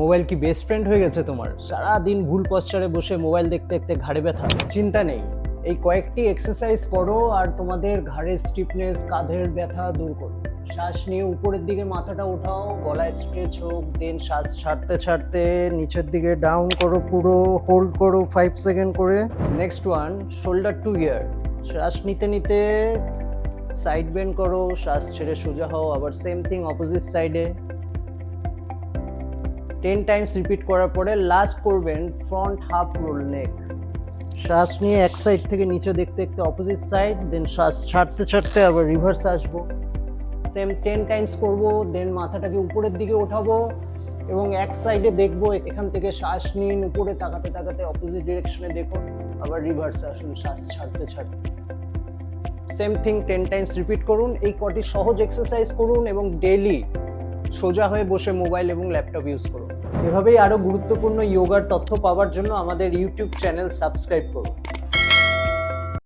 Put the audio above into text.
Mobile কি best friend হয়ে গেছে তোমার? সারা দিন ভুল পশ্চারে বসে মোবাইল দেখতে দেখতে ঘাড়ে ব্যথা। চিন্তা নেই। এই কয়েকটি এক্সারসাইজ করো আর তোমাদের ঘাড়ের স্টিফনেস কাঁধের ব্যথা দূর করো। শ্বাস নিয়ে উপরের দিকে মাথাটা ওঠাও, গলায় স্ট্রেচ হোক দেন শ্বাস ছাড়তে ছাড়তে নিচের দিকে ডাউন করো পুরো হোল্ড করো ফাইভ সেকেন্ড করে। Next one shoulder to ear শ্বাস নিতে নিতে সাইড বেন্ড করো, শ্বাস ছেড়ে সোজা হও, আবার সেম থিং অপোজিট সাইডে টেন টাইমস রিপিট করার পরে লাস্ট করবেন ফ্রন্ট হাফ রোল নেক শ্বাস নিয়ে এক সাইড থেকে নিচে দেখতে দেখতে অপোজিট সাইড দেন শ্বাস ছাড়তে ছাড়তে আবার রিভার্স আসব। সেম টেন টাইমস করব দেন মাথাটাকে উপরের দিকে ওঠাবো এবং এক সাইডে দেখব, এখান থেকে শ্বাস নিন, উপরে তাকাতে তাকাতে অপোজিট ডিরেকশনে দেখুন, আবার রিভার্স আসুন শ্বাস ছাড়তে ছাড়তে। Same thing ten times repeat করুন, এই কটি সহজ এক্সারসাইজ করুন এবং ডেলি সোজা হয়ে বসে মোবাইল এবং ল্যাপটপ ইউজ করুন। এভাবেই আরও গুরুত্বপূর্ণ যোগার তথ্য পাওয়ার জন্য আমাদের ইউটিউব চ্যানেল সাবস্ক্রাইব করুন।